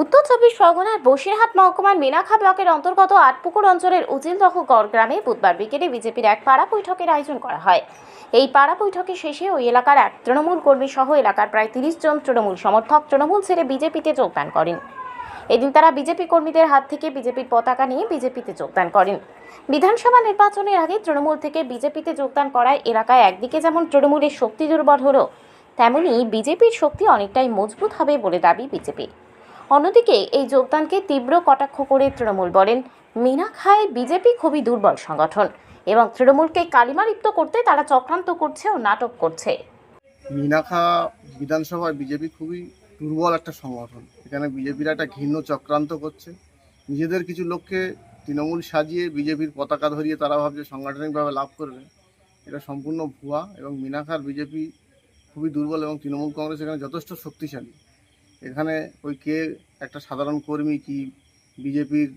উত্তর চব্বিশ পরগনার বসিরহাট মহকুমার মিনাখা ব্লকের অন্তর্গত আটপুকুর অঞ্চলের উজিলদহ গড় গ্রামে বুধবার বিকেলে বিজেপির এক পাড়া বৈঠকের আয়োজন করা হয়। এই পাড়া বৈঠকে শেষে ওই এলাকার এক তৃণমূল কর্মী সহ এলাকার প্রায় তিরিশ জন তৃণমূল সমর্থক তৃণমূল ছেড়ে বিজেপিতে যোগদান করেন। এদিন তারা বিজেপি কর্মীদের হাত থেকে বিজেপির পতাকা নিয়ে বিজেপিতে যোগদান করেন। বিধানসভা নির্বাচনের আগে তৃণমূল থেকে বিজেপিতে যোগদান করায় এলাকায় একদিকে যেমন তৃণমূলের শক্তি দুর্বল হলো, তেমনি বিজেপির শক্তি অনেকটাই মজবুত হবে বলে দাবি বিজেপির। অন্যদিকে এই যোগদানকে তীব্র কটাক্ষ করে তৃণমূল বলেন মিনাখায় বিজেপি খুবই দুর্বল সংগঠন এবং তৃণমূলকে কালিমালিপ্ত করতে তারা চক্রান্ত করছে ও নাটক করছে। মিনাখা বিধানসভায় বিজেপি খুবই দুর্বল একটা সংগঠন। এখানে বিজেপির একটা ঘৃণ্য চক্রান্ত করছে। নিজেদের কিছু লোককে তৃণমূল সাজিয়ে বিজেপির পতাকা ধরিয়ে তারা ভাবছে সাংগঠনিকভাবে লাভ করবে। এটা সম্পূর্ণ ভুয়া এবং মিনাখার বিজেপি খুবই দুর্বল এবং তৃণমূল কংগ্রেস এখানে যথেষ্ট শক্তিশালী। এখানে ওই কে একটা সাধারণ কর্মী কি বিজেপির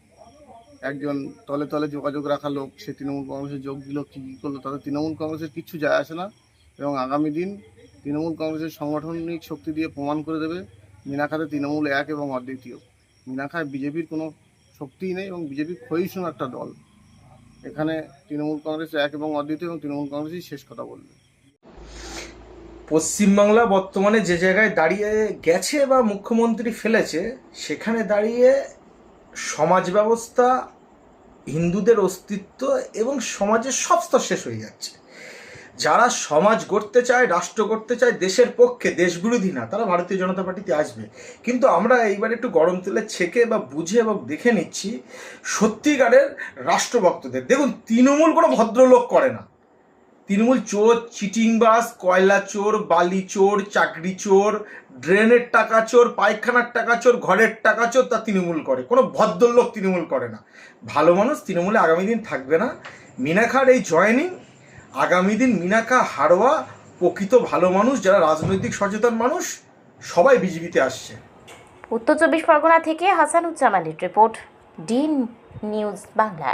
একজন তলে তলে যোগাযোগ রাখা লোক, সে তৃণমূল কংগ্রেসে যোগ দিল, কী কী করল? তাতে তৃণমূল কংগ্রেসের কিচ্ছু যায় আসে না এবং আগামী দিন তৃণমূল কংগ্রেসের সাংগঠনিক শক্তি দিয়ে প্রমাণ করে দেবে মিনাখাতে তৃণমূল এক এবং অদ্বিতীয়। মিনাখায় বিজেপির কোনো শক্তিই নেই এবং বিজেপি ক্ষয়িষ্ণু একটা দল। এখানে তৃণমূল কংগ্রেস এক এবং অদ্বিতীয় এবং তৃণমূল কংগ্রেসই শেষ কথা বলবে। পশ্চিমবাংলা বর্তমানে যে জায়গায় দাঁড়িয়ে গেছে বা মুখ্যমন্ত্রী ফেলেছে, সেখানে দাঁড়িয়ে সমাজ ব্যবস্থা, হিন্দুদের অস্তিত্ব এবং সমাজের সব স্তর শেষ হয়ে যাচ্ছে। যারা সমাজ গড়তে চায়, রাষ্ট্র গড়তে চায়, দেশের পক্ষে, দেশবিরোধী না, তারা ভারতীয় জনতা পার্টিতে আসবে। কিন্তু আমরা এইবার একটু গরম তেলে ছেঁকে বা বুঝে এবং দেখে নিচ্ছি, সত্যিকারের রাষ্ট্রভক্তদের। দেখুন, তৃণমূল কোনো ভদ্রলোক করে না। তৃণমূল চোর, চিটিংবাস, কয়লা চোর, বালি চোর, চাকরি চোর, ড্রেনের টাকা চোর, পায়খানার টাকা চোর, ঘরের টাকা চোর, তা তৃণমূল করে। কোনো ভদ্রলোক তৃণমূল করে না। ভালো মানুষ তৃণমূলে আগামী দিন থাকবে না। মিনাখার এই জয়েনিং, আগামী দিন মিনাখা হারোয়া প্রকৃত ভালো মানুষ, যারা রাজনৈতিক সচেতন মানুষ, সবাই বিজেপিতে আসছে। উত্তর চব্বিশ পরগনা থেকে হাসানুজ্জামানের রিপোর্ট ডিন নিউজ বাংলা।